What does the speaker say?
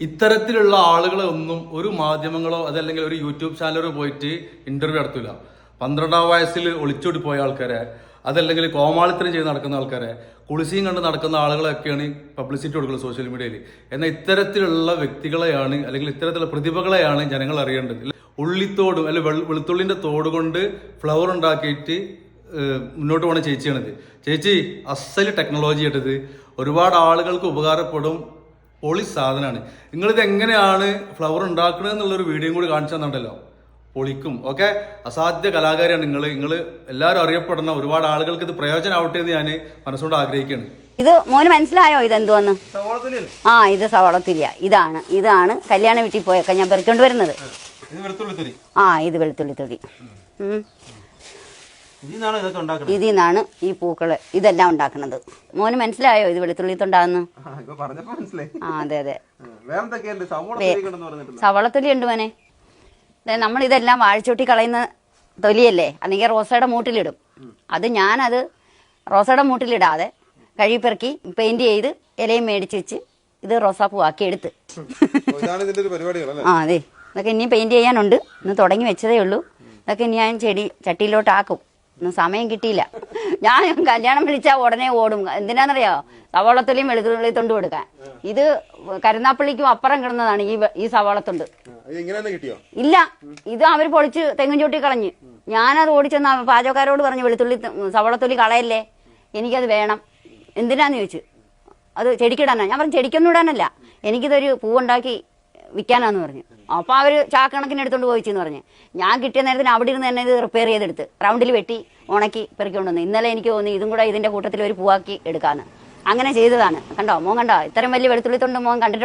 ഇത്തരത്തിലുള്ള ആളുകളെ ഒന്നും ഒരു മാധ്യമങ്ങളോ അതല്ലെങ്കിൽ ഒരു യൂട്യൂബ് ചാനലോ പോയിട്ട് ഇന്റർവ്യൂ നടത്തൂല. പന്ത്രണ്ടാം വയസ്സിൽ ഒളിച്ചോടി പോയ ആൾക്കാരെ അതല്ലെങ്കിൽ കോമാളിത്തരം ചെയ്ത് നടക്കുന്ന ആൾക്കാരെ കുളിസിയും കണ്ട് നടക്കുന്ന ആളുകളെയൊക്കെയാണ് പബ്ലിസിറ്റി കൊടുക്കുന്നത് സോഷ്യൽ മീഡിയയിൽ എന്നാൽ ഇത്തരത്തിലുള്ള വ്യക്തികളെയാണ് അല്ലെങ്കിൽ ഇത്തരത്തിലുള്ള പ്രതിഭകളെയാണ് ജനങ്ങൾ അറിയേണ്ടത്. ഉള്ളിത്തോട് അല്ലെങ്കിൽ വെളുത്തുള്ളിന്റെ തോട് കൊണ്ട് ഫ്ലവർ ഉണ്ടാക്കിയിട്ട് മുന്നോട്ട് പോണ ചേച്ചിയാണിത്. ചേച്ചി അസൽ ടെക്നോളജി ഇട്ടത് ഒരുപാട് ആളുകൾക്ക് ഉപകാരപ്പെടും പൊളി സാധനമാണ് നിങ്ങളിത് എങ്ങനെയാണ് ഫ്ലവർ ഉണ്ടാക്കുന്നത് എന്നുള്ളൊരു വീഡിയോയും കൂടി കാണിച്ചു തന്നിട്ടുണ്ടല്ലോ. പൊളിക്കും ഓക്കെ അസാധ്യ കലാകാരിയാണ് നിങ്ങൾ നിങ്ങൾ എല്ലാവരും അറിയപ്പെടുന്ന ഒരുപാട് ആളുകൾക്ക് ഇത് പ്രയോജനമാവട്ടെ എന്ന് ഞാൻ മനസ്സുകൊണ്ട് ആഗ്രഹിക്കുകയാണ്. ഇത് മോന് മനസ്സിലായോ ഇത് എന്തുവന്ന് ആ ഇത് സവളത്തില്ല ഇതാണ് ഇതാണ് കല്യാണ വീട്ടിൽ പോയൊക്കെ ഞാൻ പെറുക്കൊണ്ട് വരുന്നത്. ആ ഇത് വെളുത്തുള്ളി തൊടി ഉം. ഇതിന്നാണ് ഇതൊക്കെ ഉണ്ടാക്കുന്നത് ഇതിൽ നിന്നാണ് ഈ പൂക്കൾ ഇതെല്ലാം ഉണ്ടാക്കുന്നത് മോന് മനസ്സിലായോ ഇത് വെളുത്തുള്ളി തൊണ്ടാന്ന്? ആ, ഇപ്പൊ പറഞ്ഞപ്പോ മനസ്സിലായി. അതെ അതെ. സവളത്തൊലി ഉണ്ട് മോനെ. ദേ, നമ്മൾ ഇതെല്ലാം വാഴച്ചൂട്ടി കളയുന്ന തൊലിയല്ലേ? അല്ലെങ്കിൽ റോസയുടെ മൂട്ടിലിടും. അത് ഞാനത് റോസയുടെ മൂട്ടിലിടാതെ കഴുകിപ്പെറുക്കി പെയിന്റ് ചെയ്ത് ഇലയും മേടിച്ച് വെച്ച് ഇത് റോസാപ്പൂ ആക്കി എടുത്ത്. ഇതാണ് ഇതിന്റെ ഒരു പരിപാടികളല്ലേ ആ അതെ. ഇതൊക്കെ ഇനിയും പെയിന്റ് ചെയ്യാനുണ്ട്. ഇന്ന് തുടങ്ങി വെച്ചതേ ഉള്ളൂ. ഇതൊക്കെ ഇനി ഞാൻ ചെടി ചട്ടിയിലോട്ട് ഇന്ന് സമയം കിട്ടിയില്ല. ഞാൻ കല്യാണം വിളിച്ചാൽ ഉടനെ ഓടും. എന്തിനാണെന്നറിയോ സവാളത്തൊലിയും വെളുത്തുള്ളി തൊണ്ട് കൊടുക്കാൻ. ഇത് കരുനാപ്പള്ളിക്കും അപ്പുറം കിടന്നതാണ് ഈ ഈ സവാളത്തൊണ്ട്. ഇല്ല. ഇത് അവർ പൊളിച്ച് തെങ്ങും ചൂട്ടി കളഞ്ഞ്. ഞാനത് ഓടിച്ചെന്ന് പാചകക്കാരോട് പറഞ്ഞു വെളുത്തുള്ളി സവളത്തൊലി കളയല്ലേ? എനിക്കത് വേണം. എന്തിനാന്ന് ചോദിച്ചു. അത് ചെടിക്കിടാനാണ് ഞാൻ പറഞ്ഞു ചെടിക്കൊന്നും ഇടാനല്ല. എനിക്കിതൊരു പൂവുണ്ടാക്കി വിൽക്കാനാന്ന് പറഞ്ഞു. അപ്പോൾ അവർ ചാക്കണക്കിന് എടുത്തോണ്ട് പോയിച്ചെന്ന് പറഞ്ഞു. ഞാൻ കിട്ടിയ നേരത്തിന് അവിടെ ഇരുന്ന് തന്നെ ഇത് റിപ്പയർ ചെയ്തെടുത്ത്. റൗണ്ടിൽ വെട്ടി ഉണക്കി പെറുക്കി വന്നു. ഇന്നലെ എനിക്ക് തോന്നി ഇതും കൂടെ ഇതിന്റെ കൂട്ടത്തിൽ ഒരു പൂവാക്കി എടുക്കാന്ന്. അങ്ങനെ ചെയ്തതാണ്. കണ്ടോ? മോൻ കണ്ടോ? ഇത്രയും വലിയ വെളുത്തുള്ളി തൊണ്ട് മോൻ കണ്ടിട്ടുണ്ട്.